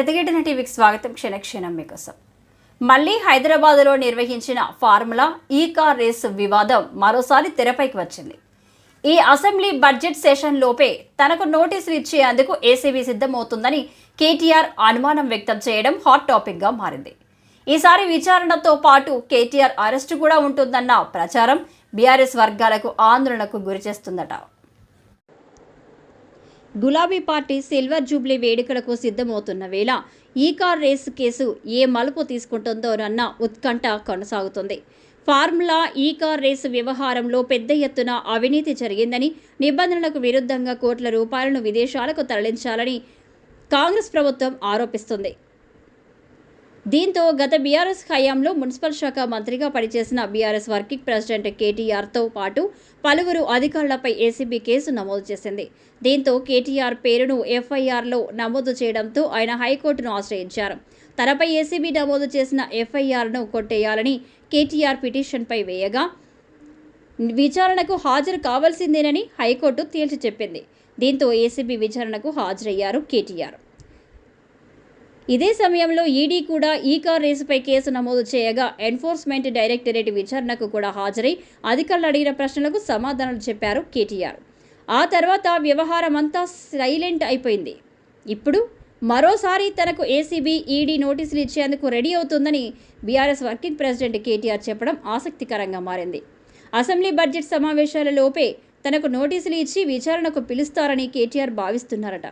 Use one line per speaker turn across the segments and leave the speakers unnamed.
ప్రతిఘటన టీవీకి స్వాగతం క్షణక్షణం మీకోసం. మళ్ళీ హైదరాబాద్లో నిర్వహించిన ఫార్ములా ఈ కార్ రేస్ వివాదం మరోసారి తెరపైకి వచ్చింది. ఈ అసెంబ్లీ బడ్జెట్ సెషన్ లోపే తనకు నోటీసులు ఇచ్చేందుకు ఏసీబీ సిద్ధమవుతుందని కేటీఆర్ అనుమానం వ్యక్తం చేయడం హాట్ టాపిక్గా మారింది. ఈసారి విచారణతో పాటు కేటీఆర్ అరెస్టు కూడా ఉంటుందన్న ప్రచారం బీఆర్ఎస్ వర్గాలకు ఆందోళనకు గురిచేస్తుందట. గులాబీ పార్టీ సిల్వర్ జూబ్లీ వేడుకలకు సిద్ధమవుతున్న వేళ ఈ కార్ రేసు కేసు ఏ మలుపు తీసుకుంటుందోనన్న ఉత్కంఠ కొనసాగుతుంది. ఫార్ములా ఈ కార్ రేసు వ్యవహారంలో పెద్ద ఎత్తున అవినీతి జరిగిందని నిబంధనలకు విరుద్ధంగా కోట్ల రూపాయలను విదేశాలకు తరలించాలని కాంగ్రెస్ ప్రభుత్వం ఆరోపిస్తుంది. దీంతో గత బీఆర్ఎస్ హయాంలో మున్సిపల్ శాఖ మంత్రిగా పనిచేసిన బీఆర్ఎస్ వర్కింగ్ ప్రెసిడెంట్ కేటీఆర్తో పాటు పలువురు అధికారులపై ఏసీబీ కేసు నమోదు చేసింది. దీంతో కేటీఆర్ పేరును ఎఫ్ఐఆర్లో నమోదు చేయడంతో ఆయన హైకోర్టును ఆశ్రయించారు. తనపై ఏసీబీ నమోదు చేసిన ఎఫ్ఐఆర్ను కొట్టేయాలని కేటీఆర్ పిటిషన్పై వేయగా విచారణకు హాజరు కావాల్సిందేనని హైకోర్టు తేల్చి చెప్పింది. దీంతో ఏసీబీ విచారణకు హాజరయ్యారు కేటీఆర్. ఇదే సమయంలో ఈడీ కూడా ఈ కార్ రేసుపై కేసు నమోదు చేయగా ఎన్ఫోర్స్మెంట్ డైరెక్టరేట్ విచారణకు కూడా హాజరై అధికారులు అడిగిన ప్రశ్నలకు సమాధానాలు చెప్పారు కేటీఆర్. ఆ తర్వాత వ్యవహారం అంతా సైలెంట్ అయిపోయింది. ఇప్పుడు మరోసారి తనకు ఏసీబీ ఈడీ నోటీసులు ఇచ్చేందుకు రెడీ అవుతుందని బీఆర్ఎస్ వర్కింగ్ ప్రెసిడెంట్ కేటీఆర్ చెప్పడం ఆసక్తికరంగా మారింది. అసెంబ్లీ బడ్జెట్ సమావేశాల లోపే తనకు నోటీసులు ఇచ్చి విచారణకు పిలుస్తారని కేటీఆర్ భావిస్తున్నారట.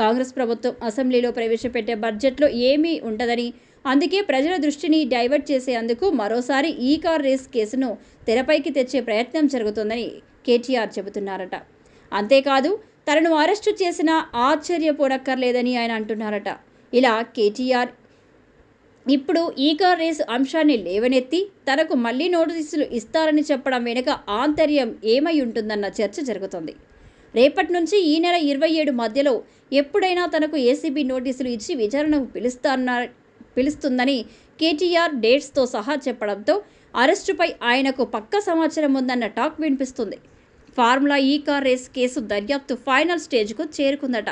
కాంగ్రెస్ ప్రభుత్వం అసెంబ్లీలో ప్రవేశపెట్టే బడ్జెట్లో ఏమీ ఉండదని అందుకే ప్రజల దృష్టిని డైవర్ట్ చేసేందుకు మరోసారి ఈ కార్ రేస్ కేసును తెరపైకి తెచ్చే ప్రయత్నం జరుగుతుందని కేటీఆర్ చెబుతున్నారట. అంతేకాదు తనను అరెస్టు చేసినా ఆశ్చర్యపోనక్కర్లేదని ఆయన అంటున్నారట. ఇలా కేటీఆర్ ఇప్పుడు ఈ కార్ రేసు అంశాన్ని లేవనెత్తి తనకు మళ్ళీ నోటీసులు ఇస్తారని చెప్పడం వెనుక ఆంతర్యం ఏమై ఉంటుందన్న చర్చ జరుగుతుంది. రేపటి నుంచి ఈ నెల ఇరవై ఏడు మధ్యలో ఎప్పుడైనా తనకు ఏసీబీ నోటీసులు ఇచ్చి విచారణకు పిలుస్తాన పిలుస్తుందని కేటీఆర్ డేట్స్తో సహా చెప్పడంతో అరెస్టుపై ఆయనకు పక్క సమాచారం ఉందన్న టాక్ వినిపిస్తుంది. Formula E car race case దర్యాప్తు ఫైనల్ స్టేజ్కు చేరుకుందట.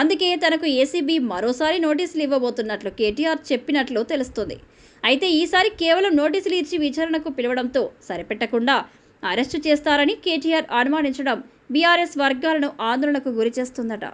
అందుకే తనకు ఏసీబీ మరోసారి నోటీసులు ఇవ్వబోతున్నట్లు కేటీఆర్ చెప్పినట్లు తెలుస్తుంది. అయితే ఈసారి కేవలం నోటీసులు ఇచ్చి విచారణకు పిలవడంతో సరిపెట్టకుండా అరెస్టు చేస్తారని కేటీఆర్ అనుమానించడం బీఆర్ఎస్ వర్గాలను ఆందోళనకు గురిచేస్తుందట.